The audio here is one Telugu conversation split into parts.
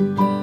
Thank you.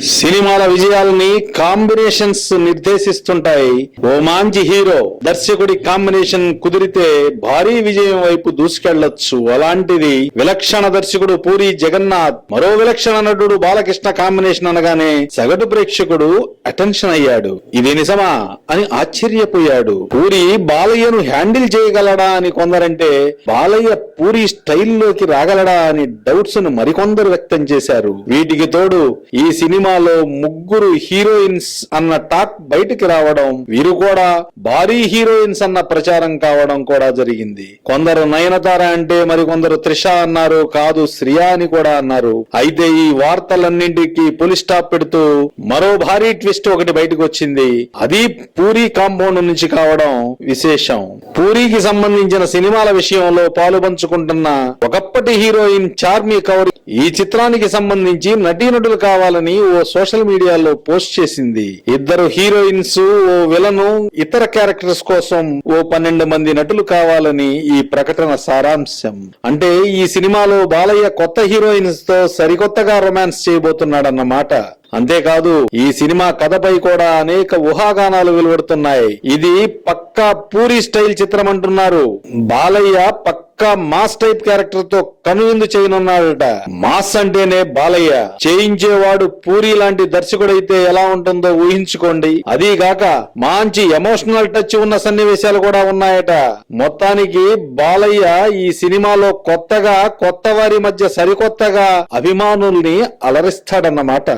సినిమాల విజయాలని కాంబినేషన్స్ నిర్దేశిస్తుంటాయి. ఓ మాంచి హీరో దర్శకుడి కాంబినేషన్ కుదిరితే భారీ విజయం వైపు దూసుకెళ్ళొచ్చు. అలాంటిది విలక్షణ దర్శకుడు పూరి జగన్నాథ్ మరో విలక్షణ నటుడు బాలకృష్ణ కాంబినేషన్ అనగానే సగటు ప్రేక్షకుడు అటెన్షన్ అయ్యాడు. ఇది నిజమా అని ఆశ్చర్యపోయాడు. పూరి బాలయ్యను హ్యాండిల్ చేయగలడా అని కొందరంటే బాలయ్య పూరి స్టైల్లోకి రాగలడా అని డౌట్స్ను మరికొందరు వ్యక్తం చేశారు. వీటికి తోడు ఈ సినిమా సినిమాలో ముగ్గురు హీరోయిన్స్ అన్న టాక్ బయటికి రావడం వీరు కూడా భారీ హీరోయిన్స్ అన్న ప్రచారం కావడం కూడా జరిగింది. కొందరు నయనతార అంటే మరికొందరు త్రిష అన్నారు కాదు శ్రియా అని కూడా అన్నారు. అయితే ఈ వార్తలన్నింటికి పులి స్టాప్ పెడుతూ మరో భారీ ట్విస్ట్ ఒకటి బయటకు వచ్చింది. అది పూరి కాంపౌండ్ నుంచి కావడం విశేషం. పూరికి సంబంధించిన సినిమాల విషయంలో పాలు పంచుకుంటున్న ఒకప్పటి హీరోయిన్ చార్మి కౌర్ ఈ చిత్రానికి సంబంధించి నటీనటులు కావాలని ఓ సోషల్ మీడియాలో పోస్ట్ చేసింది. ఇద్దరు హీరోయిన్స్ ఓ విలను ఇతర క్యారెక్టర్స్ కోసం ఓ పన్నెండు మంది నటులు కావాలని ఈ ప్రకటన సారాంశం. అంటే ఈ సినిమాలో బాలయ్య కొత్త హీరోయిన్స్తో సరికొత్తగా రొమాన్స్ చేయబోతున్నాడన్నమాట. అంతేకాదు ఈ సినిమా కథపై కూడా అనేక ఊహాగానాలు వెలువడుతున్నాయి. ఇది పక్కా పూరి స్టైల్ చిత్రం అంటున్నారు. బాలయ్య పక్క మాస్ టైప్ క్యారెక్టర్తో కనువిందు చేయనున్నాడట. మాస్ అంటేనే బాలయ్య. చేయించేవాడు పూరి లాంటి దర్శకుడైతే ఎలా ఉంటుందో ఊహించుకోండి. అదీగాక మంచి ఎమోషనల్ టచ్ ఉన్న సన్నివేశాలు కూడా ఉన్నాయట. మొత్తానికి బాలయ్య ఈ సినిమాలో కొత్తగా కొత్త వారి మధ్య సరికొత్తగా అభిమానుల్ని అలరిస్తాడన్నమాట.